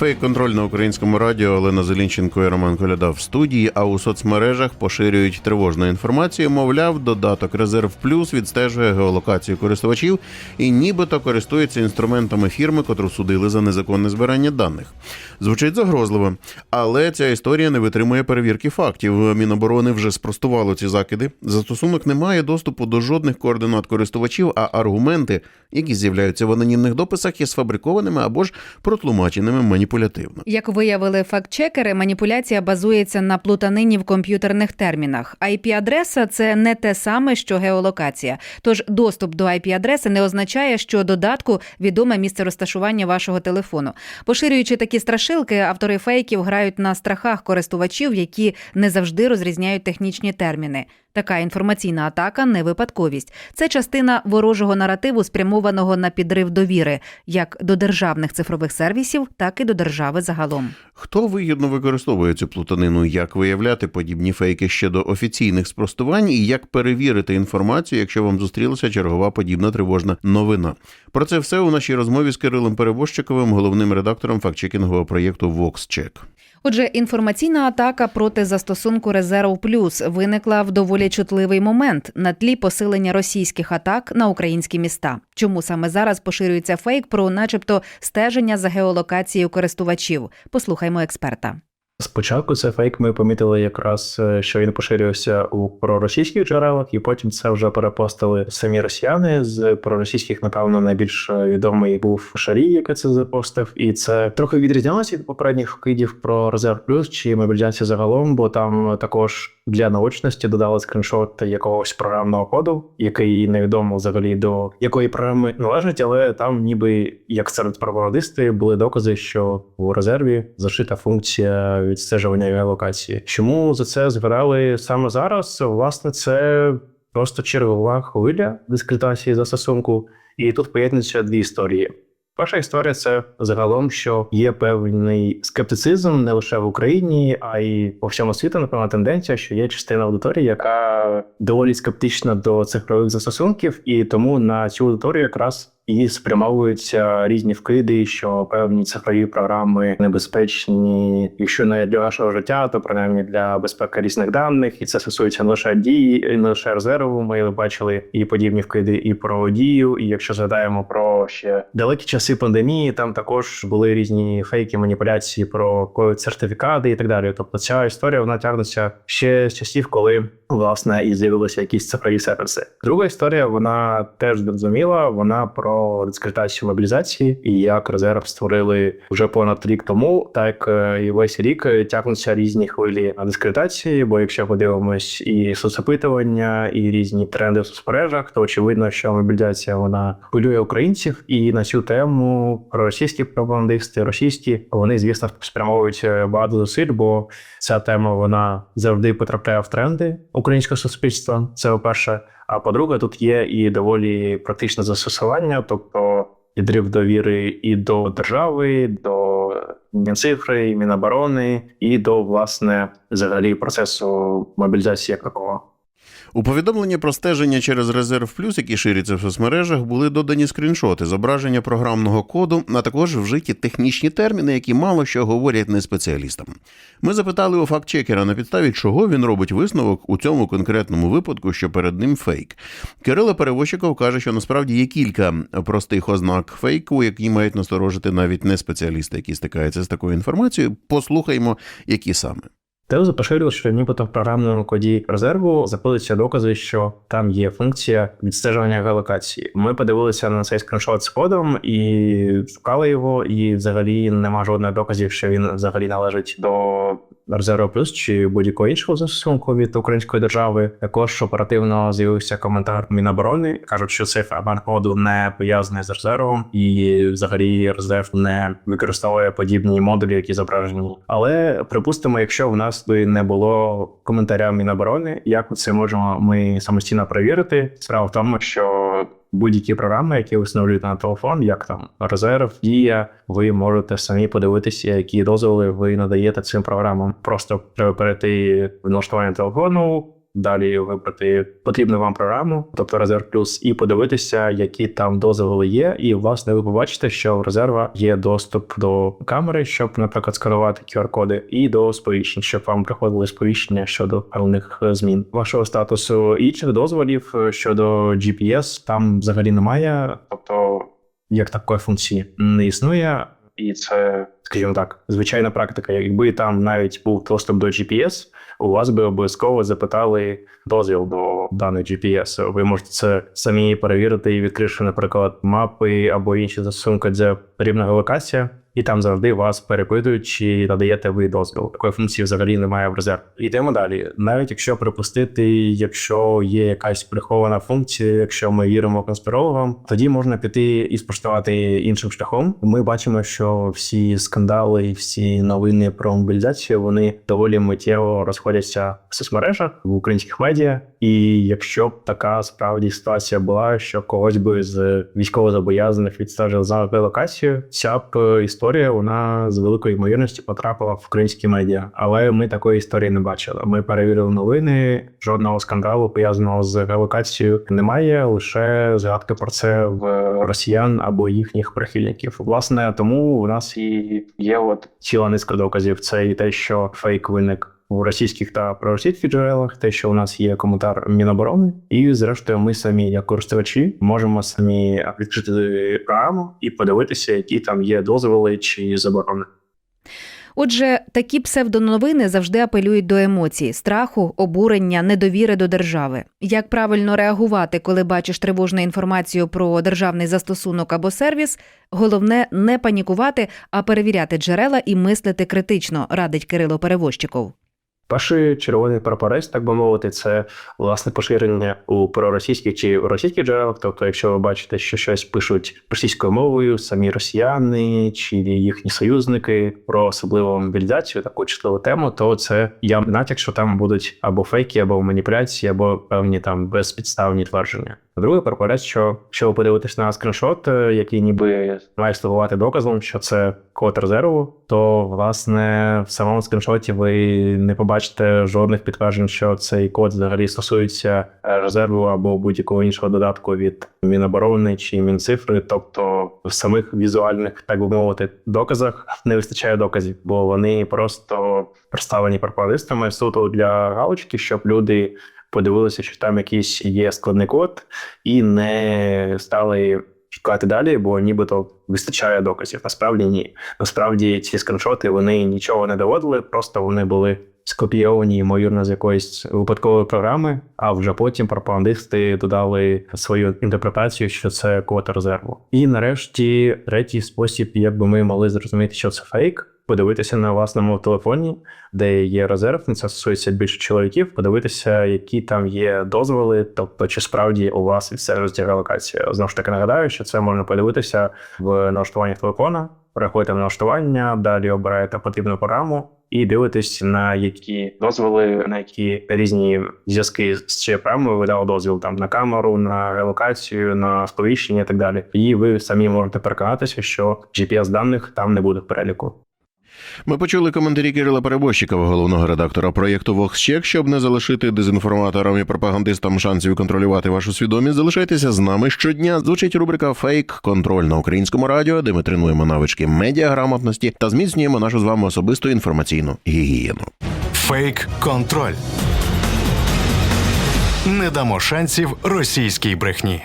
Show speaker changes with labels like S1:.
S1: Фейк-контроль на українському радіо Олена Зелінченко і Роман Коляда в студії, а у соцмережах поширюють тривожну інформацію. Мовляв, додаток Резерв Плюс відстежує геолокацію користувачів і нібито користується інструментами фірми, котру судили за незаконне збирання даних. Звучить загрозливо, але ця історія не витримує перевірки фактів. Міноборони вже спростувало ці закиди. Застосунок не має доступу до жодних координат користувачів, а аргументи, які з'являються в анонімних дописах, є сфабрикованими або ж протлумаченими маніпулятивно.
S2: Як виявили фактчекери, маніпуляція базується на плутанині в комп'ютерних термінах. IP-адреса – це не те саме, що геолокація. Тож доступ до IP-адреси не означає, що додатку відоме місце розташування вашого телефону. Поширюючи такі страшилки, автори фейків грають на страхах користувачів, які не завжди розрізняють технічні терміни. Така інформаційна атака не випадковість. Це частина ворожого наративу, спрямованого на підрив довіри як до державних цифрових сервісів, так і до держави загалом.
S1: Хто вигідно використовує цю плутанину? Як виявляти подібні фейки ще до офіційних спростувань, і як перевірити інформацію, якщо вам зустрілася чергова подібна тривожна новина? Про це все у нашій розмові з Кирилом Перебощиковим, головним редактором фактчекінгового проєкту VoxCheck.
S2: Отже, інформаційна атака проти застосунку Резерв Плюс виникла в доволі чутливий момент на тлі посилення російських атак на українські міста. Чому саме зараз поширюється фейк про, начебто, стеження за геолокацією користувачів? Послухаймо експерта.
S3: Спочатку це фейк ми помітили якраз, е, що він поширювався у проросійських джерелах, і потім це вже перепостили самі росіяни. З проросійських, напевно, найбільш відомий був Шарій, який це запостив, і це трохи відрізнялося від попередніх вкидів про резерв плюс чи мобілізацію загалом, бо там також для наочності додали скріншот якогось програмного коду, який невідомо взагалі до якої програми належить, але там, ніби як серед пропагандисти, були докази, що у резерві зашита функція відстежування геолокації. Чому за це згадали саме зараз? Власне, це просто чергова хвиля дискредитації застосунку, і тут поєднуються дві історії. Перша історія це загалом, що є певний скептицизм не лише в Україні, а й по всьому світу, напевно, тенденція, що є частина аудиторії, яка доволі скептична до цифрових застосунків, і тому на цю аудиторію якраз і спрямовуються різні вкиди, що певні цифрові програми небезпечні, якщо не для вашого життя, то принаймні для безпеки різних даних, і це стосується не лише дії, не лише резерву. Ми бачили і подібні вкиди, і про дію. І якщо згадаємо про ще далекі часи пандемії, там також були різні фейки, маніпуляції про ковід сертифікати і так далі. Тобто, ця історія вона тягнеться ще з часів, коли власне і з'явилися якісь цифрові сервіси. Друга історія вона теж зрозуміла. Вона про дискредитацію мобілізації і як резерв створили вже понад рік тому, так е, і весь рік тягнуться різні хвилі дискредитації. Бо якщо подивимось і соцопитування, і різні тренди в соцмережах, то очевидно, що мобілізація вона хвилює українців, і на цю тему російські пропагандисти, російські вони звісно спрямовують е, багато зусиль, бо ця тема вона завжди потрапляє в тренди українського суспільства. Це по перше. А по-друге, тут є і доволі практичне застосування, тобто підрив довіри і до держави, до Мінцифри, і Міноборони, і до власне взагалі процесу мобілізації як такого.
S1: У повідомленні про стеження через резерв плюс, які ширяться в соцмережах, були додані скріншоти, зображення програмного коду, а також вжиті технічні терміни, які мало що говорять не спеціалістам. Ми запитали у фактчекера на підставі, чого він робить висновок у цьому конкретному випадку, що перед ним фейк. Кирило Перевощиков каже, що насправді є кілька простих ознак фейку, які мають насторожити навіть не спеціалісти, які стикаються з такою інформацією. Послухаймо, які саме.
S3: Тезу поширював, що нібито в програмному коді резерву запилися докази, що там є функція відстежування геолокації. Ми подивилися на цей скріншот з кодом і шукали його, і взагалі нема жодних доказів, що він взагалі належить до резерву плюс чи будь-якого іншого застосунку від української держави. Також оперативно з'явився коментар Міноборони. кажуть, що цей фрагмент коду не пов'язаний з резервом, і взагалі резерв не використовує подібні модулі, які зображені. Але припустимо, якщо в нас би не було коментаря Міноборони, як це можемо ми самостійно перевірити? Справа в тому, що будь-які програми, які ви встановлюєте на телефон, як там резерв, дія, ви можете самі подивитися, які дозволи ви надаєте цим програмам. Просто треба перейти в налаштування телефону. Далі вибрати потрібну вам програму, тобто резерв плюс, і подивитися, які там дозволи є. І власне ви побачите, що в резерва є доступ до камери, щоб, наприклад, сканувати QR-коди, і до сповіщень, щоб вам приходили сповіщення щодо певних е, змін вашого статусу. Інших дозволів е, щодо GPS там взагалі немає. Тобто, як такої функції не існує. І це, скажімо так, звичайна практика. Якби там навіть був доступ до GPS, у вас би обов'язково запитали дозвіл до даної GPS. Ви можете це самі перевірити і відкривши, наприклад, мапи або інші застосунки, де рівного локація, і там завжди вас перепитують, чи надаєте ви дозвіл. Такої функції взагалі немає в резерв. Йдемо далі. Навіть якщо припустити, якщо є якась прихована функція, якщо ми віримо конспірологам, тоді можна піти і спростувати іншим шляхом. Ми бачимо, що всі скандали, всі новини про мобілізацію вони доволі миттєво розходяться в соцмережах в українських медіа. І якщо б така справді ситуація була, що когось би з військовозобов'язаних відстежили за локацію, ця б е, історія вона з великою ймовірністю потрапила в українські медіа. Але ми такої історії не бачили. Ми перевірили новини. Жодного скандалу пов'язаного з релокацією немає. Лише згадки про це в росіян або їхніх прихильників. Власне, тому у нас і є от ціла низка доказів. Це і те, що фейк виник. У російських та проросійських джерелах, те, що у нас є коментар Міноборони, і зрештою, ми самі, як користувачі, можемо самі відкрити програму і подивитися, які там є дозволи чи заборони.
S2: Отже, такі псевдоновини завжди апелюють до емоцій, страху, обурення, недовіри до держави. Як правильно реагувати, коли бачиш тривожну інформацію про державний застосунок або сервіс, головне не панікувати, а перевіряти джерела і мислити критично, радить Кирило Перевозчиков.
S3: Перший червоний прапорець, так би мовити, це власне поширення у проросійських чи російських джерелах. Тобто, якщо ви бачите, що щось пишуть російською мовою, самі росіяни чи їхні союзники про особливу мобілізацію, таку чутливу тему, то це я натяк, що там будуть або фейки, або маніпуляції, або певні там безпідставні твердження. Другий прапорець, що якщо ви подивитесь на скріншот, е, який ніби має слугувати доказом, що це код резерву, то власне в самому скріншоті ви не побачите жодних підтверджень, що цей код взагалі стосується е, резерву або будь-якого іншого додатку від Міноборони чи Мінцифри. Тобто в самих візуальних, так би мовити, доказах не вистачає доказів, бо вони просто представлені пропагандистами суто для галочки, щоб люди подивилися, що там якийсь є складний код, і не стали шукати далі, бо нібито вистачає доказів. Насправді ні. Насправді ці скріншоти вони нічого не доводили, просто вони були скопійовані, ймовірно, з якоїсь випадкової програми, а вже потім пропагандисти додали свою інтерпретацію, що це код резерву. І нарешті третій спосіб, як би ми могли зрозуміти, що це фейк. Подивитися на власному телефоні, де є резерв, це стосується більше чоловіків. Подивитися, які там є дозволи, тобто чи справді у вас відстежується геолокація. Знову ж таки нагадаю, що це можна подивитися в налаштуваннях телефона. Переходите в налаштування, далі обираєте потрібну програму і дивитись на які дозволи, на які різні зв'язки з ЧПМ програмою ви дали дозвіл там на камеру, на релокацію, на сповіщення і так далі. І ви самі можете переконатися, що GPS даних там не буде в переліку.
S1: Ми почули коментарі Кирила Перебощикова, головного редактора проєкту VoxCheck. Щоб не залишити дезінформаторам і пропагандистам шансів контролювати вашу свідомість, залишайтеся з нами щодня. Звучить рубрика Фейк контроль на українському радіо, де ми тренуємо навички медіаграмотності та зміцнюємо нашу з вами особисту інформаційну гігієну.
S4: Фейк контроль. Не дамо шансів російській брехні.